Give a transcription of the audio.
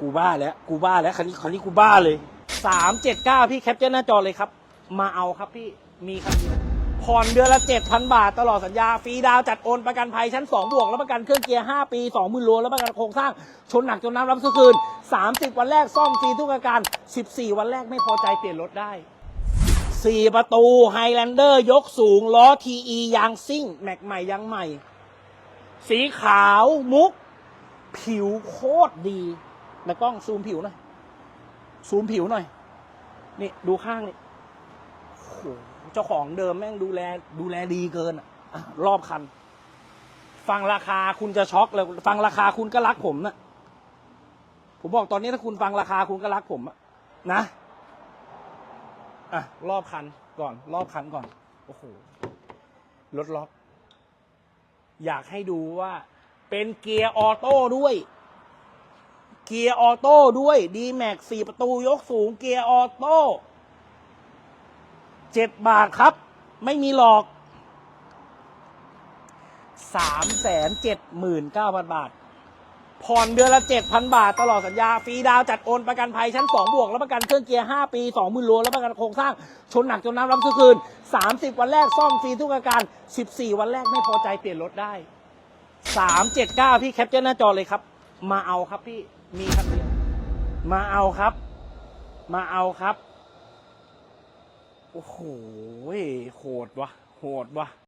กูบ้าแล้วกูบ้าแล้วคันนี้คันนี้กูบ้าเลยสามเจ็ดเก้าพี่แคปเจอร์หน้าจอเลยครับ มาเอาครับพี่มีคันเดียวผ่อนเดือนละเจ็ดพันบาทตลอดสัญญาฟรีดาวจัดโอนประกันภัยชั้นสองบวก แล้วประกันเครื่องเกียร์ห้าปีสองหมื่นโลแล้วประกันโครงสร้างชนหนักจนน้ำรับซื้อคืนสามสิบวันแรกซ่อมฟรีทุกอาการสิบสี่วันแรกไม่พอใจเปลี่ยนรถได้สี่ประตูไฮแลนเดอร์ยกสูงล้อทีอียางซิ่ง แม็กใหม่ยางใหม่ สีขาวมุก ผิวโคตรดี นากล้องซูมผิวหน่อย ซูมผิวหน่อย นี่ดูข้างนี่โอ้โหเจ้าของเดิมแม่งดูแล ดูแลดีเกินอะอะรอบคัน ฟังราคาคุณจะช็อกเลย ฟังราคาคุณก็รักผมนะผมบอกตอนนี้ถ้าคุณฟังราคาคุณก็รักผมอะนะอะรอบคันก่อน รอบคันก่อน โอ้โหรถล็อก อยากให้ดูว่าเป็นเกียร์ออโต้ด้วย เกียร์ออโต้ด้วยดีแม็กสี่ประตูยกสูงเกียร์ออโต้เจ็ดบาทครับ ไม่มีหลอกสามแสนเจ็ดหมื่นเก้าพันบาท ผ่อนเดือนละเจ็ดพันบาท ตลอดสัญญาฟรีดาวจัดโอนประกันภัยชั้นสองบวก แล้วประกันเครื่องเกียร์ห้าปีสองหมื่นโลแล้วประกันโครงสร้าง ชนหนักจนน้ำรับซื้อคืนสามสิบวันแรกซ่อมฟรีทุกอาการสิบสี่วันแรกไม่พอใจเปลี่ยนรถได้สามเจ็ดเก้าพี่แคปเจอร์หน้าจอเลยครับ มาเอาครับพี่มีคันเดียวมาเอาครับ มาเอาครับ โอ้โหโหดวะโหดวะ